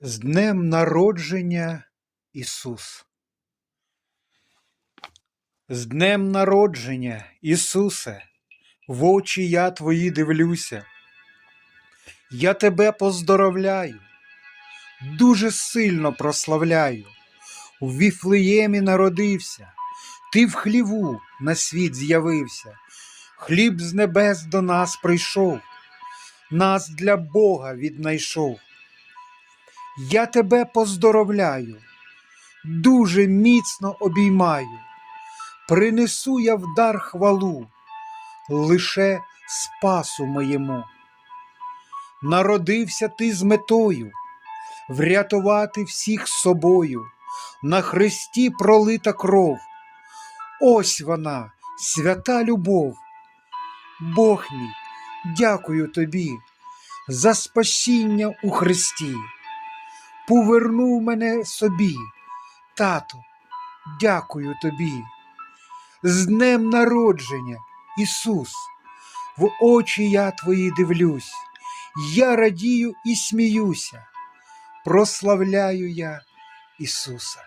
З днем народження Ісус. З днем народження, Ісусе, в очі я твої дивлюся. Я тебе поздоровляю, дуже сильно прославляю. У Віфлеємі народився, ти в хліву на світ з'явився, хліб з небес до нас прийшов, нас для Бога віднайшов. Я тебе поздоровляю, дуже міцно обіймаю, принесу я в дар хвалу лише спасу моєму. Народився ти з метою врятувати всіх собою, на хресті пролита кров. Ось вона, свята любов. Бог мій, дякую тобі за спасіння у Христі повернув мене собі. Тато, дякую тобі. З днем народження, Ісус, в очі я твої дивлюсь, я радію і сміюся, прославляю я Ісуса.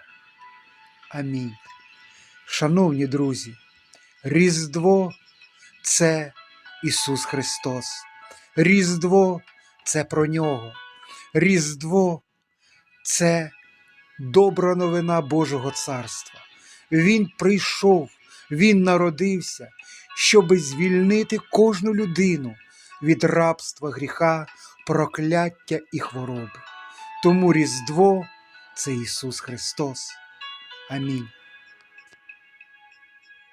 Амінь. Шановні друзі, Різдво це Ісус Христос. Різдво це про Нього. Різдво це добра новина Божого Царства. Він прийшов, Він народився, щоби звільнити кожну людину від рабства гріха, прокляття і хвороби. Тому Різдво це Ісус Христос. Амінь.